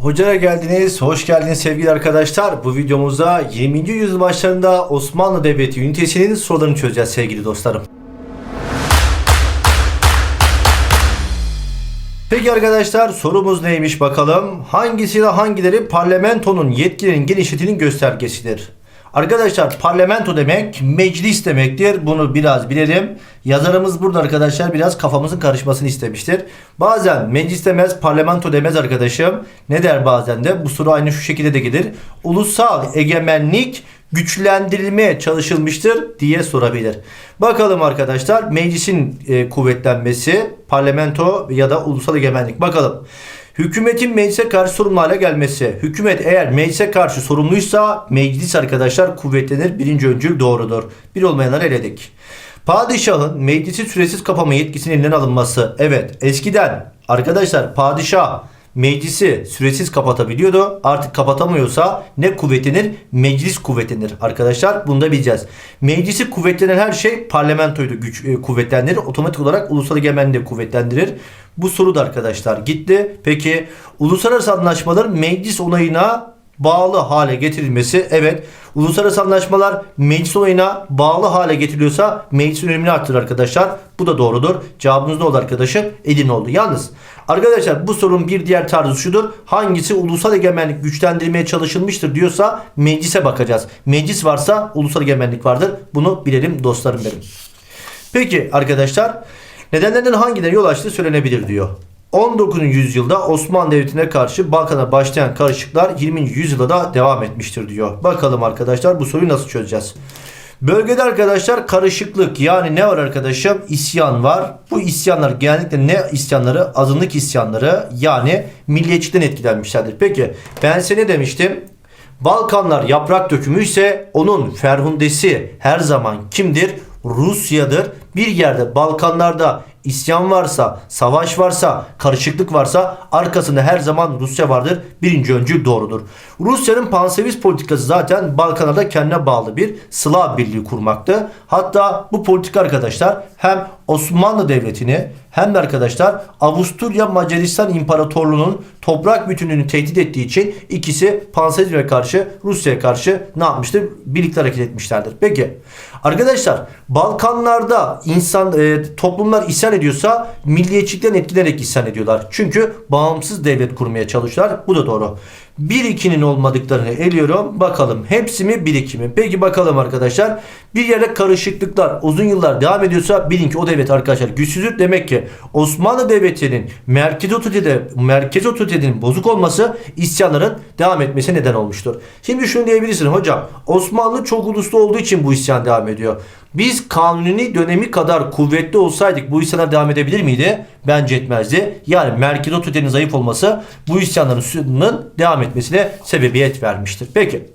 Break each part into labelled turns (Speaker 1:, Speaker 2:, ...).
Speaker 1: Hocaya geldiniz, hoş geldiniz sevgili arkadaşlar. Bu videomuzda 20. yüzyıl başlarında Osmanlı Devleti ünitesinin sorularını çözeceğiz sevgili dostlarım. Peki arkadaşlar sorumuz neymiş bakalım? Hangisi ile hangileri parlamentonun yetkilerinin genişletinin göstergesidir? Arkadaşlar parlamento demek meclis demektir. Bunu biraz bilelim. Yazarımız burada arkadaşlar biraz kafamızın karışmasını istemiştir. Bazen meclis demez parlamento demez arkadaşım. Ne der bazen de? Bu soru aynı şu şekilde de gelir. Ulusal egemenlik güçlendirilmeye çalışılmıştır diye sorabilir. Bakalım arkadaşlar meclisin e, kuvvetlenmesi, parlamento ya da ulusal egemenlik. Bakalım. Hükümetin meclise karşı sorumlu hale gelmesi. Hükümet eğer meclise karşı sorumluysa meclis arkadaşlar kuvvetlenir. Birinci öncül doğrudur. Bir olmayanları eledik. Padişahın meclisi süresiz kapama yetkisinin elinden alınması. Evet eskiden arkadaşlar padişah meclisi süresiz kapatabiliyordu. Artık kapatamıyorsa ne kuvvetlenir? Meclis kuvvetlenir arkadaşlar. Bunu da bileceğiz. Meclisi kuvvetlenen her şey parlamentoydu güç e, kuvvetlendirir. Otomatik olarak ulusal egemenliği de kuvvetlendirir. Bu soru da arkadaşlar gitti. Peki uluslararası anlaşmaların meclis onayına bağlı hale getirilmesi evet uluslararası anlaşmalar meclis onayına bağlı hale getiriliyorsa meclisin önemini arttırır arkadaşlar. Bu da doğrudur. Cevabımız ne oldu arkadaşım? Edin oldu. Yalnız arkadaşlar bu sorunun bir diğer tarzı şudur. Hangisi ulusal egemenlik güçlendirmeye çalışılmıştır diyorsa meclise bakacağız. Meclis varsa ulusal egemenlik vardır. Bunu bilelim dostlarım benim. Peki arkadaşlar nedenlerden hangileri yol açtığı söylenebilir diyor. 19. yüzyılda Osmanlı Devleti'ne karşı Balkan'a başlayan karışıklar 20. yüzyılda da devam etmiştir diyor. Bakalım arkadaşlar bu soruyu nasıl çözeceğiz? Bölgede arkadaşlar karışıklık yani ne var arkadaşım? İsyan var. Bu isyanlar genellikle ne isyanları? Azınlık isyanları yani milliyetçiden etkilenmişlerdir. Peki ben size ne demiştim? Balkanlar yaprak dökümü ise onun ferhundesi her zaman kimdir? Rusya'dır. Bir yerde Balkanlarda isyan varsa, savaş varsa, karışıklık varsa arkasında her zaman Rusya vardır. Birinci öncül doğrudur. Rusya'nın pansevist politikası zaten Balkanlarda kendine bağlı bir Slav birliği kurmaktı. Hatta bu politika arkadaşlar hem Osmanlı Devleti'ni hem de arkadaşlar Avusturya Macaristan İmparatorluğu'nun toprak bütünlüğünü tehdit ettiği için ikisi pansevizme karşı Rusya'ya karşı ne yapmıştır? Birlikte hareket etmişlerdir. Peki arkadaşlar Balkanlarda insan e, toplumlar isyan ediyorsa milliyetçilikten etkilenerek isyan ediyorlar. Çünkü bağımsız devlet kurmaya çalışıyorlar. Bu da doğru. 1-2'nin olmadıklarını eliyorum. Bakalım hepsi mi 1-2 mi? Peki bakalım arkadaşlar. Bir yerde karışıklıklar uzun yıllar devam ediyorsa bilin ki o devlet arkadaşlar güçsüzdür. Demek ki Osmanlı Devleti'nin merkezi otoritede merkezi otoritenin bozuk olması isyanların devam etmesine neden olmuştur. Şimdi şunu diyebilirsin hocam. Osmanlı çok uluslu olduğu için bu isyan devam ediyor. Biz kanuni dönemi kadar kuvvetli olsaydık bu isyanlar devam edebilir miydi? Bence etmezdi. Yani merkezi otoritenin zayıf olması bu isyanların devam etmesine sebebiyet vermiştir. Peki.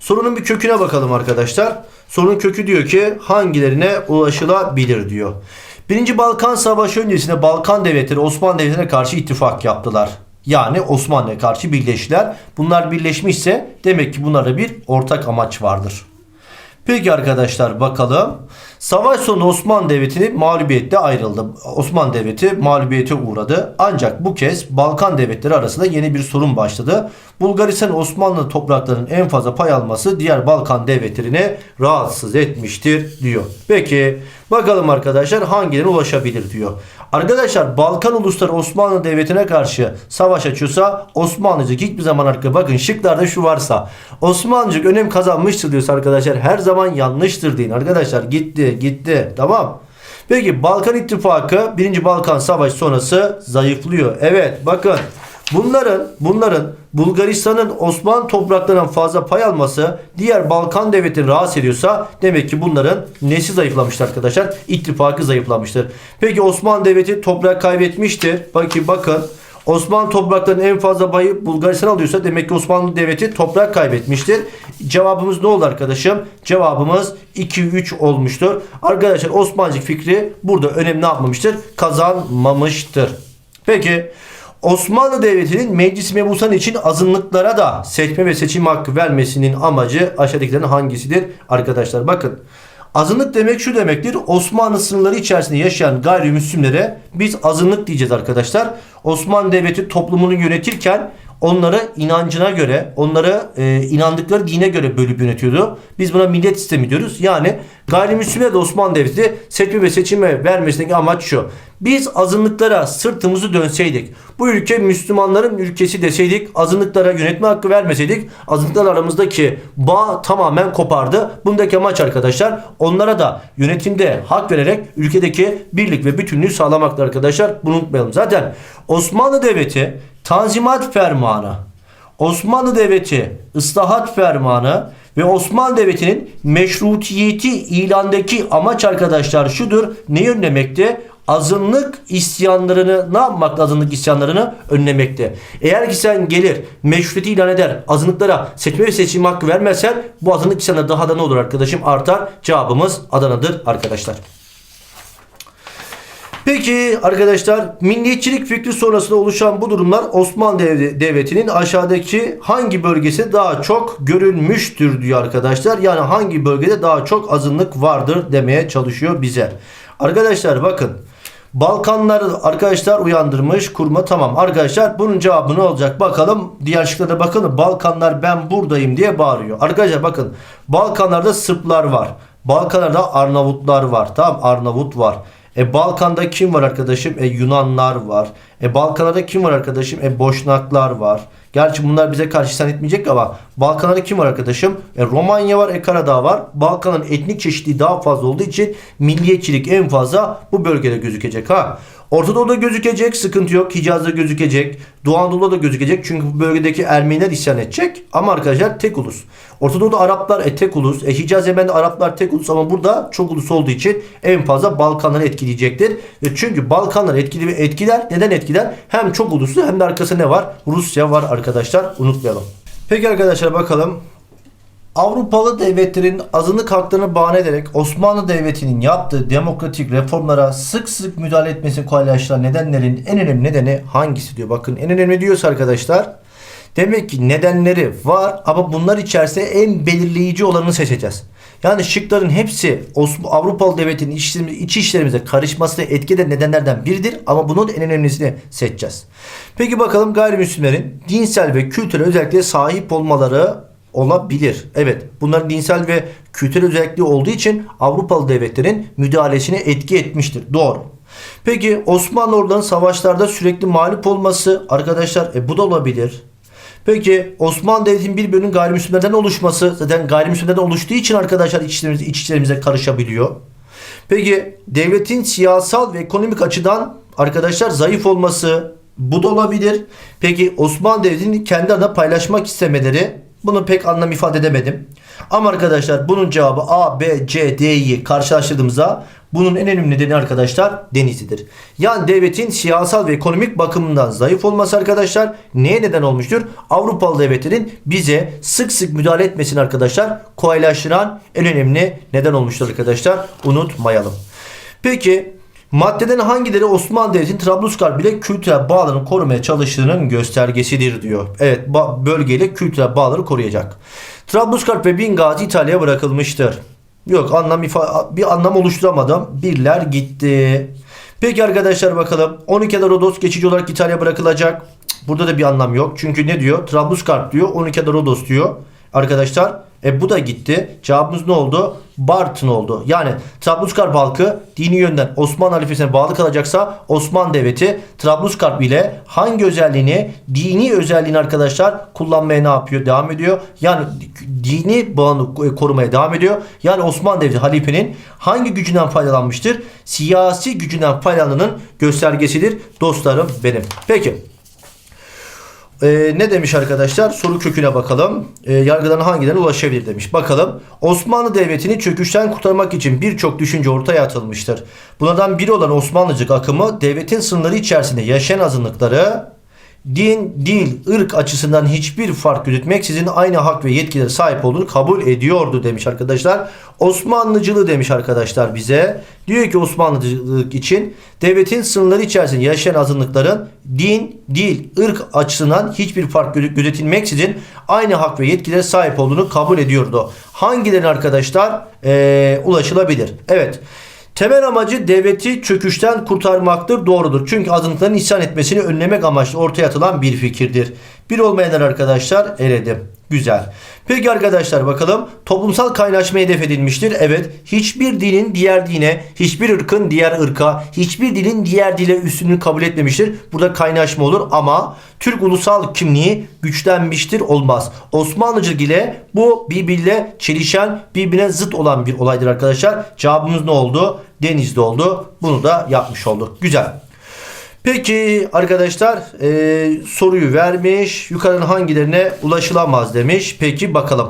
Speaker 1: Sorunun bir köküne bakalım arkadaşlar. Sorunun kökü diyor ki hangilerine ulaşılabilir diyor. Birinci Balkan Savaşı öncesinde Balkan devletleri Osmanlı Devleti'ne karşı ittifak yaptılar. Yani Osmanlı'ya karşı birleştiler. Bunlar birleşmişse demek ki bunlarda bir ortak amaç vardır. Peki arkadaşlar bakalım. Savaş sonu Osmanlı Devleti mağlubiyette ayrıldı. Osmanlı Devleti mağlubiyete uğradı. Ancak bu kez Balkan devletleri arasında yeni bir sorun başladı. Bulgaristan Osmanlı topraklarının en fazla pay alması diğer Balkan devletlerini rahatsız etmiştir diyor. Peki bakalım arkadaşlar hangilerine ulaşabilir diyor. Arkadaşlar Balkan ulusları Osmanlı Devleti'ne karşı savaş açıyorsa Osmanlıcık hiçbir zaman arkadaşlar bakın şıklarda şu varsa Osmanlıcık önem kazanmıştır diyorsa arkadaşlar her zaman yanlıştır deyin arkadaşlar gitti gitti tamam. Peki Balkan İttifakı 1. Balkan Savaşı sonrası zayıflıyor. Evet bakın bunların bunların Bulgaristan'ın Osmanlı topraklarından fazla pay alması diğer Balkan devletini rahatsız ediyorsa demek ki bunların nesi zayıflamıştır arkadaşlar? İttifakı zayıflamıştır. Peki Osmanlı devleti toprak kaybetmiştir. Bakın bakın Osmanlı topraklarının en fazla payı Bulgaristan alıyorsa demek ki Osmanlı Devleti toprak kaybetmiştir. Cevabımız ne oldu arkadaşım? Cevabımız 2-3 olmuştur. Arkadaşlar Osmancık fikri burada önem ne yapmamıştır? Kazanmamıştır. Peki Osmanlı Devleti'nin meclis mebusan için azınlıklara da seçme ve seçim hakkı vermesinin amacı aşağıdakilerin hangisidir? Arkadaşlar bakın Azınlık demek şu demektir. Osmanlı sınırları içerisinde yaşayan gayrimüslimlere biz azınlık diyeceğiz arkadaşlar. Osmanlı Devleti toplumunu yönetirken onları inancına göre, onları e, inandıkları dine göre bölüp yönetiyordu. Biz buna millet sistemi diyoruz. Yani gayrimüslimlere de Osmanlı Devleti seçme ve seçime vermesindeki amaç şu. Biz azınlıklara sırtımızı dönseydik, bu ülke Müslümanların ülkesi deseydik, azınlıklara yönetme hakkı vermeseydik, azınlıklar aramızdaki bağ tamamen kopardı. Bundaki amaç arkadaşlar onlara da yönetimde hak vererek ülkedeki birlik ve bütünlüğü sağlamaktır arkadaşlar. Bunu unutmayalım. Zaten Osmanlı Devleti Tanzimat Fermanı, Osmanlı Devleti ıslahat fermanı ve Osmanlı Devleti'nin meşrutiyeti ilandaki amaç arkadaşlar şudur. Neyi önlemekte? Azınlık isyanlarını ne yapmakta azınlık isyanlarını önlemekte. Eğer ki sen gelir meşrutiyeti ilan eder azınlıklara seçme ve seçim hakkı vermezsen bu azınlık isyanları daha da ne olur arkadaşım artar. Cevabımız Adana'dır arkadaşlar. Peki arkadaşlar milliyetçilik fikri sonrasında oluşan bu durumlar Osmanlı Dev- Devleti'nin aşağıdaki hangi bölgesi daha çok görülmüştür diyor arkadaşlar. Yani hangi bölgede daha çok azınlık vardır demeye çalışıyor bize. Arkadaşlar bakın Balkanlar arkadaşlar uyandırmış kurma tamam. Arkadaşlar bunun cevabı ne olacak bakalım. Diğer şıklara bakalım. Balkanlar ben buradayım diye bağırıyor. Arkadaşlar bakın Balkanlarda Sırplar var. Balkanlarda Arnavutlar var. Tamam Arnavut var e Balkan'da kim var arkadaşım? E Yunanlar var. E Balkanlarda kim var arkadaşım? E Boşnaklar var. Gerçi bunlar bize karşı isyan etmeyecek ama Balkanlarda kim var arkadaşım? E Romanya var, e Karadağ var. Balkan'ın etnik çeşitliliği daha fazla olduğu için milliyetçilik en fazla bu bölgede gözükecek ha. Orta Doğu'da gözükecek, sıkıntı yok. Hicaz'da gözükecek. Doğu Anadolu'da da gözükecek. Çünkü bu bölgedeki Ermeniler isyan edecek. Ama arkadaşlar tek ulus. Orta Doğu'da Araplar e, tek ulus. E, Hicaz Yemen'de Araplar tek ulus ama burada çok ulus olduğu için en fazla Balkanları etkileyecektir. Ve çünkü Balkanları etkili etkiler. Neden etkiler? Hem çok uluslu hem de arkasında ne var? Rusya var arkadaşlar. Unutmayalım. Peki arkadaşlar bakalım. Avrupalı devletlerin azınlık haklarını bahane ederek Osmanlı Devleti'nin yaptığı demokratik reformlara sık sık müdahale etmesini kolaylaştıran nedenlerin en önemli nedeni hangisi diyor. Bakın en önemli diyorsa arkadaşlar demek ki nedenleri var ama bunlar içerisinde en belirleyici olanını seçeceğiz. Yani şıkların hepsi Avrupalı devletinin iç işlerimize karışmasına etki eden nedenlerden biridir ama bunun en önemlisini seçeceğiz. Peki bakalım gayrimüslimlerin dinsel ve kültürel özelliklere sahip olmaları olabilir. Evet bunların dinsel ve kültürel özelliği olduğu için Avrupalı devletlerin müdahalesine etki etmiştir. Doğru. Peki Osmanlı ordularının savaşlarda sürekli mağlup olması arkadaşlar e, bu da olabilir. Peki Osmanlı Devleti'nin bir bölümünün gayrimüslimlerden oluşması zaten gayrimüslimlerden oluştuğu için arkadaşlar iç işlerimize, iç işlerimize karışabiliyor. Peki devletin siyasal ve ekonomik açıdan arkadaşlar zayıf olması bu da olabilir. Peki Osmanlı Devleti'nin kendi adına paylaşmak istemeleri bunu pek anlam ifade edemedim. Ama arkadaşlar bunun cevabı A, B, C, D'yi karşılaştırdığımızda bunun en önemli nedeni arkadaşlar Denizli'dir. Yani devletin siyasal ve ekonomik bakımından zayıf olması arkadaşlar neye neden olmuştur? Avrupalı devletlerin bize sık sık müdahale etmesini arkadaşlar kolaylaştıran en önemli neden olmuştur arkadaşlar. Unutmayalım. Peki maddeden hangileri Osmanlı Devleti'nin Trablusgarp ile kültürel bağlarını korumaya çalıştığının göstergesidir diyor. Evet bölgeyle kültürel bağları koruyacak. Trablusgarp ve Bingazi İtalya'ya bırakılmıştır. Yok anlam bir anlam oluşturamadım. Birler gitti. Peki arkadaşlar bakalım 12 Rodos geçici olarak İtalya bırakılacak. Burada da bir anlam yok. Çünkü ne diyor? Trablusgarp diyor 12 Rodos diyor. Arkadaşlar e bu da gitti. Cevabımız ne oldu? Bartın oldu. Yani Trablusgarp halkı dini yönden Osmanlı halifesine bağlı kalacaksa Osmanlı Devleti Trablusgarp ile hangi özelliğini dini özelliğini arkadaşlar kullanmaya ne yapıyor? Devam ediyor. Yani dini bağını korumaya devam ediyor. Yani Osmanlı Devleti halifenin hangi gücünden faydalanmıştır? Siyasi gücünden faydalananın göstergesidir dostlarım benim. Peki. Ee, ne demiş arkadaşlar? Soru köküne bakalım. Ee, yargıdan hangilerine ulaşabilir demiş. Bakalım. Osmanlı Devleti'ni çöküşten kurtarmak için birçok düşünce ortaya atılmıştır. Bunlardan biri olan Osmanlıcık akımı devletin sınırları içerisinde yaşayan azınlıkları din, dil, ırk açısından hiçbir fark gözükmeksizin aynı hak ve yetkilere sahip olduğunu kabul ediyordu demiş arkadaşlar. Osmanlıcılığı demiş arkadaşlar bize. Diyor ki Osmanlıcılık için devletin sınırları içerisinde yaşayan azınlıkların din, dil, ırk açısından hiçbir fark gö- gözetilmeksizin aynı hak ve yetkilere sahip olduğunu kabul ediyordu. Hangilerine arkadaşlar Ee, ulaşılabilir? Evet. Temel amacı devleti çöküşten kurtarmaktır doğrudur. Çünkü azınlıkların isyan etmesini önlemek amaçlı ortaya atılan bir fikirdir. Bir olmayanlar arkadaşlar eledim. Güzel. Peki arkadaşlar bakalım toplumsal kaynaşma hedef edilmiştir. Evet hiçbir dinin diğer dine, hiçbir ırkın diğer ırka, hiçbir dilin diğer dile üstünlüğünü kabul etmemiştir. Burada kaynaşma olur ama Türk ulusal kimliği güçlenmiştir olmaz. Osmanlıcılık ile bu birbiriyle çelişen, birbirine zıt olan bir olaydır arkadaşlar. Cevabımız ne oldu? Denizde oldu. Bunu da yapmış olduk. Güzel. Peki arkadaşlar e, soruyu vermiş. Yukarıdan hangilerine ulaşılamaz demiş. Peki bakalım.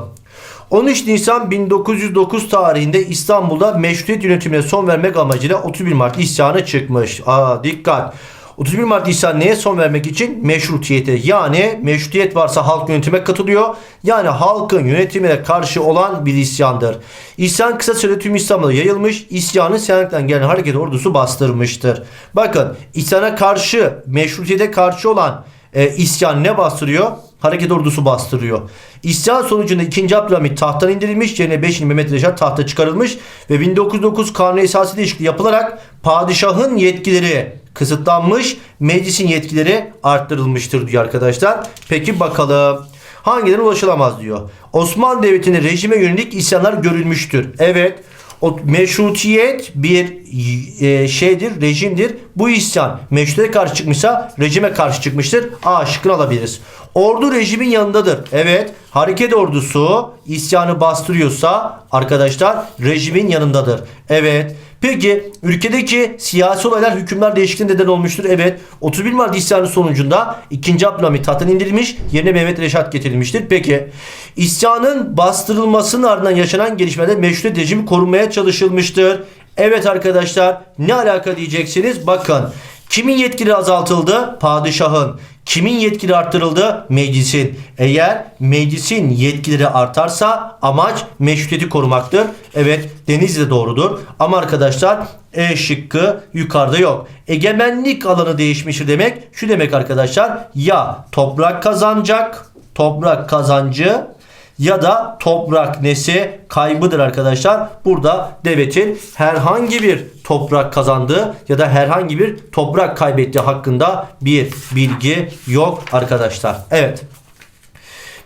Speaker 1: 13 Nisan 1909 tarihinde İstanbul'da meşrutiyet yönetimine son vermek amacıyla 31 Mart isyanı çıkmış. Aa dikkat. 31 Mart isyanı neye son vermek için? Meşrutiyete. Yani meşrutiyet varsa halk yönetime katılıyor. Yani halkın yönetimine karşı olan bir isyandır. İsyan kısa süre tüm İstanbul'a yayılmış. İsyanı Selanik'ten gelen hareket ordusu bastırmıştır. Bakın isyana karşı, meşrutiyete karşı olan e, isyan ne bastırıyor? Hareket ordusu bastırıyor. İsyan sonucunda 2. Abdülhamit tahttan indirilmiş. Yerine 5. Mehmet Reşat tahta çıkarılmış. Ve 1909 kanunu esası değişikliği yapılarak padişahın yetkileri kısıtlanmış. Meclisin yetkileri arttırılmıştır diyor arkadaşlar. Peki bakalım. Hangilerine ulaşılamaz diyor. Osmanlı Devleti'nde rejime yönelik isyanlar görülmüştür. Evet. O meşrutiyet bir e, şeydir, rejimdir. Bu isyan meşrutiyete karşı çıkmışsa rejime karşı çıkmıştır. A şıkkını alabiliriz. Ordu rejimin yanındadır. Evet. Hareket ordusu isyanı bastırıyorsa arkadaşlar rejimin yanındadır. Evet. Peki ülkedeki siyasi olaylar hükümler değişikliğine neden olmuştur. Evet 31 Mart isyanı sonucunda 2. Abdülhamit tahttan indirilmiş yerine Mehmet Reşat getirilmiştir. Peki isyanın bastırılmasının ardından yaşanan gelişmelerde meşrutiyet rejimi korunmaya çalışılmıştır. Evet arkadaşlar ne alaka diyeceksiniz? Bakın kimin yetkileri azaltıldı? Padişahın. Kimin yetkileri arttırıldı? Meclisin. Eğer meclisin yetkileri artarsa amaç meşrutiyeti korumaktır. Evet Denizli de doğrudur. Ama arkadaşlar E şıkkı yukarıda yok. Egemenlik alanı değişmiştir demek. Şu demek arkadaşlar ya toprak kazanacak toprak kazancı ya da toprak nesi kaybıdır arkadaşlar. Burada devletin herhangi bir toprak kazandığı ya da herhangi bir toprak kaybettiği hakkında bir bilgi yok arkadaşlar. Evet.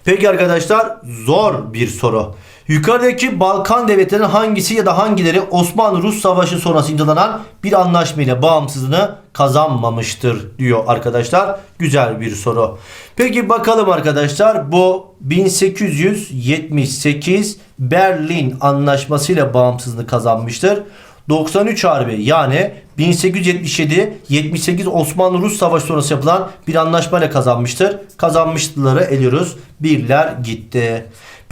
Speaker 1: Peki arkadaşlar zor bir soru. Yukarıdaki Balkan devletlerinin hangisi ya da hangileri Osmanlı-Rus Savaşı sonrası imzalanan bir anlaşma ile bağımsızlığını kazanmamıştır diyor arkadaşlar. Güzel bir soru. Peki bakalım arkadaşlar bu 1878 Berlin Anlaşması ile bağımsızlığını kazanmıştır. 93 Harbi yani 1877-78 Osmanlı-Rus Savaşı sonrası yapılan bir anlaşmayla kazanmıştır. Kazanmışları eliyoruz. Birler gitti.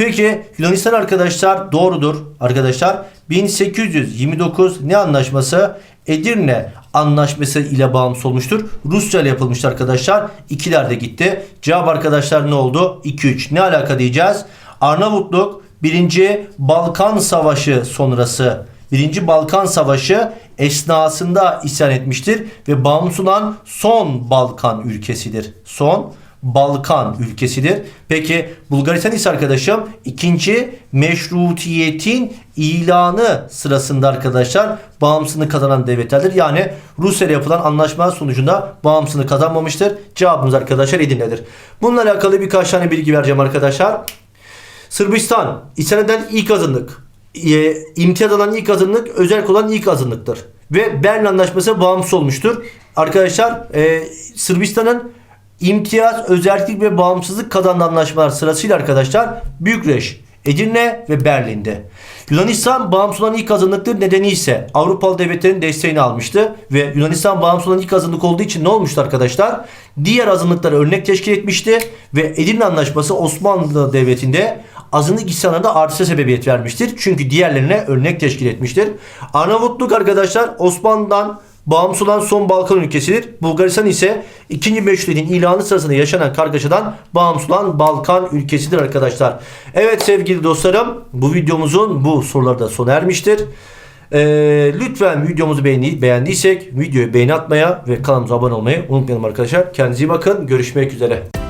Speaker 1: Peki Yunanistan arkadaşlar doğrudur arkadaşlar. 1829 ne anlaşması? Edirne anlaşması ile bağımsız olmuştur. Rusya ile yapılmıştır arkadaşlar. İkiler de gitti. Cevap arkadaşlar ne oldu? 2-3. Ne alaka diyeceğiz? Arnavutluk 1. Balkan Savaşı sonrası 1. Balkan Savaşı esnasında isyan etmiştir ve bağımsız olan son Balkan ülkesidir. Son Balkan ülkesidir. Peki Bulgaristan ise arkadaşım ikinci meşrutiyetin ilanı sırasında arkadaşlar bağımsızlığını kazanan devletlerdir. Yani Rusya ile yapılan anlaşma sonucunda bağımsızlığını kazanmamıştır. Cevabımız arkadaşlar Edirne'dir. Bununla alakalı birkaç tane bilgi vereceğim arkadaşlar. Sırbistan isyan eden ilk azınlık. E, imtiyaz alan ilk azınlık özel olan ilk azınlıktır. Ve Berlin Anlaşması bağımsız olmuştur. Arkadaşlar e, Sırbistan'ın imtiyaz, özellik ve bağımsızlık kazandığı anlaşmalar sırasıyla arkadaşlar Bükreş, Edirne ve Berlin'de. Yunanistan bağımsız olan ilk azınlıktır nedeni ise Avrupalı devletlerin desteğini almıştı ve Yunanistan bağımsız olan ilk azınlık olduğu için ne olmuştu arkadaşlar? Diğer azınlıklara örnek teşkil etmişti ve Edirne Anlaşması Osmanlı Devleti'nde azınlık isyanlarında artışa sebebiyet vermiştir. Çünkü diğerlerine örnek teşkil etmiştir. Arnavutluk arkadaşlar Osmanlı'dan bağımsız olan son Balkan ülkesidir. Bulgaristan ise ikinci meşrutiyetin ilanı sırasında yaşanan kargaşadan bağımsız olan Balkan ülkesidir arkadaşlar. Evet sevgili dostlarım bu videomuzun bu soruları da sona ermiştir. Ee, lütfen videomuzu beğeni, beğendiysek videoyu beğeni atmaya ve kanalımıza abone olmayı unutmayalım arkadaşlar. Kendinize iyi bakın. Görüşmek üzere.